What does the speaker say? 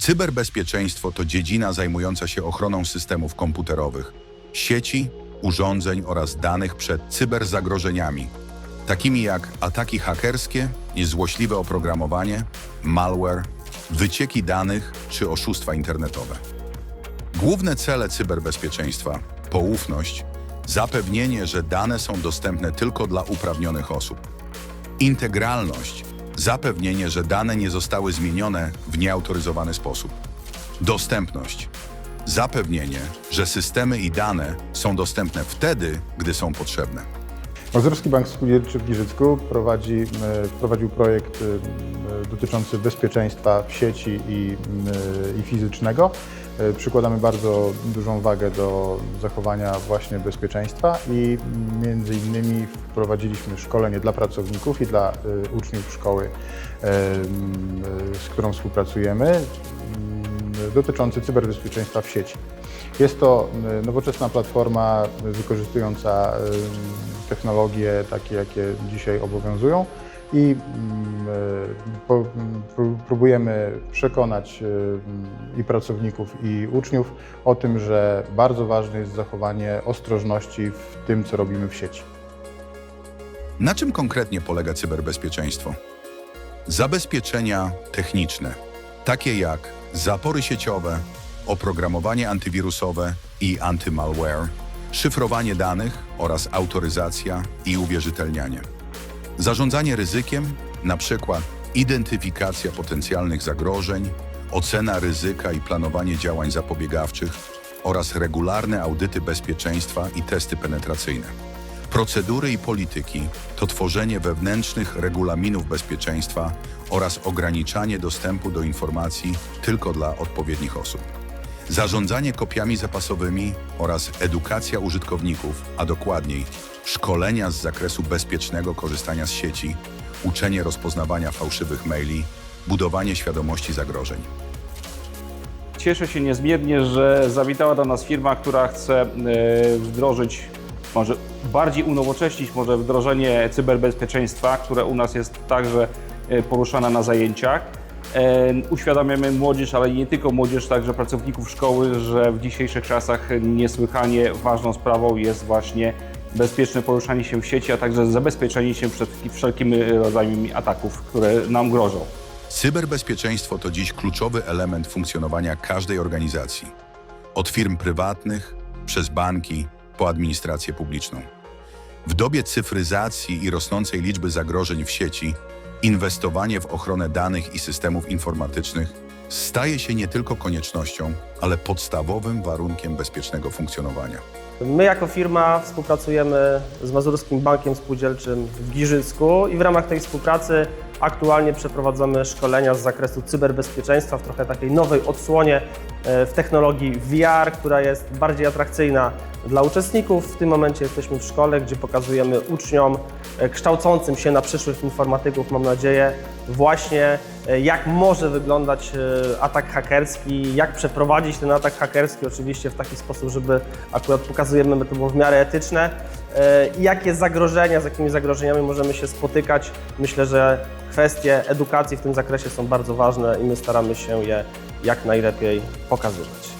Cyberbezpieczeństwo to dziedzina zajmująca się ochroną systemów komputerowych, sieci, urządzeń oraz danych przed cyberzagrożeniami, takimi jak ataki hakerskie i złośliwe oprogramowanie, malware, wycieki danych czy oszustwa internetowe. Główne cele cyberbezpieczeństwa poufność, zapewnienie, że dane są dostępne tylko dla uprawnionych osób. Integralność zapewnienie, że dane nie zostały zmienione w nieautoryzowany sposób. Dostępność zapewnienie, że systemy i dane są dostępne wtedy, gdy są potrzebne. Mazurski Bank Spółdzielczy w Giżycku prowadzi, e, wprowadził projekt e, dotyczący bezpieczeństwa w sieci i, e, i fizycznego. E, Przykładamy bardzo dużą wagę do zachowania właśnie bezpieczeństwa i między innymi wprowadziliśmy szkolenie dla pracowników i dla e, uczniów szkoły, e, z którą współpracujemy, m, dotyczący cyberbezpieczeństwa w sieci. Jest to nowoczesna platforma wykorzystująca technologie takie, jakie dzisiaj obowiązują i mm, e, po- m, pró- próbujemy przekonać e, m, i pracowników, i uczniów o tym, że bardzo ważne jest zachowanie ostrożności w tym, co robimy w sieci. Na czym konkretnie polega cyberbezpieczeństwo? Zabezpieczenia techniczne, takie jak zapory sieciowe, oprogramowanie antywirusowe i antymalware, szyfrowanie danych oraz autoryzacja i uwierzytelnianie. Zarządzanie ryzykiem, na przykład identyfikacja potencjalnych zagrożeń, ocena ryzyka i planowanie działań zapobiegawczych oraz regularne audyty bezpieczeństwa i testy penetracyjne. Procedury i polityki to tworzenie wewnętrznych regulaminów bezpieczeństwa oraz ograniczanie dostępu do informacji tylko dla odpowiednich osób. Zarządzanie kopiami zapasowymi oraz edukacja użytkowników, a dokładniej szkolenia z zakresu bezpiecznego korzystania z sieci, uczenie rozpoznawania fałszywych maili, budowanie świadomości zagrożeń. Cieszę się niezmiernie, że zawitała do nas firma, która chce e, wdrożyć, może bardziej unowocześnić może wdrożenie cyberbezpieczeństwa, które u nas jest także e, poruszane na zajęciach. Uświadamiamy młodzież, ale nie tylko młodzież, także pracowników szkoły, że w dzisiejszych czasach niesłychanie ważną sprawą jest właśnie bezpieczne poruszanie się w sieci, a także zabezpieczenie się przed wszelkimi rodzajami ataków, które nam grożą. Cyberbezpieczeństwo to dziś kluczowy element funkcjonowania każdej organizacji. Od firm prywatnych, przez banki, po administrację publiczną. W dobie cyfryzacji i rosnącej liczby zagrożeń w sieci, inwestowanie w ochronę danych i systemów informatycznych staje się nie tylko koniecznością, ale podstawowym warunkiem bezpiecznego funkcjonowania. My jako firma współpracujemy z Mazurskim Bankiem Spółdzielczym w Giżycku i w ramach tej współpracy aktualnie przeprowadzamy szkolenia z zakresu cyberbezpieczeństwa w trochę takiej nowej odsłonie e, w technologii VR, która jest bardziej atrakcyjna dla uczestników. W tym momencie jesteśmy w szkole, gdzie pokazujemy uczniom e, kształcącym się na przyszłych informatyków, mam nadzieję, właśnie jak może wyglądać e, atak hakerski, jak przeprowadzić ten atak hakerski, oczywiście w taki sposób, żeby akurat pokazujemy, że to było w miarę etyczne e, i jakie zagrożenia, z jakimi zagrożeniami możemy się spotykać. Myślę, że kwestie edukacji w tym zakresie są bardzo ważne i my staramy się je jak najlepiej pokazywać.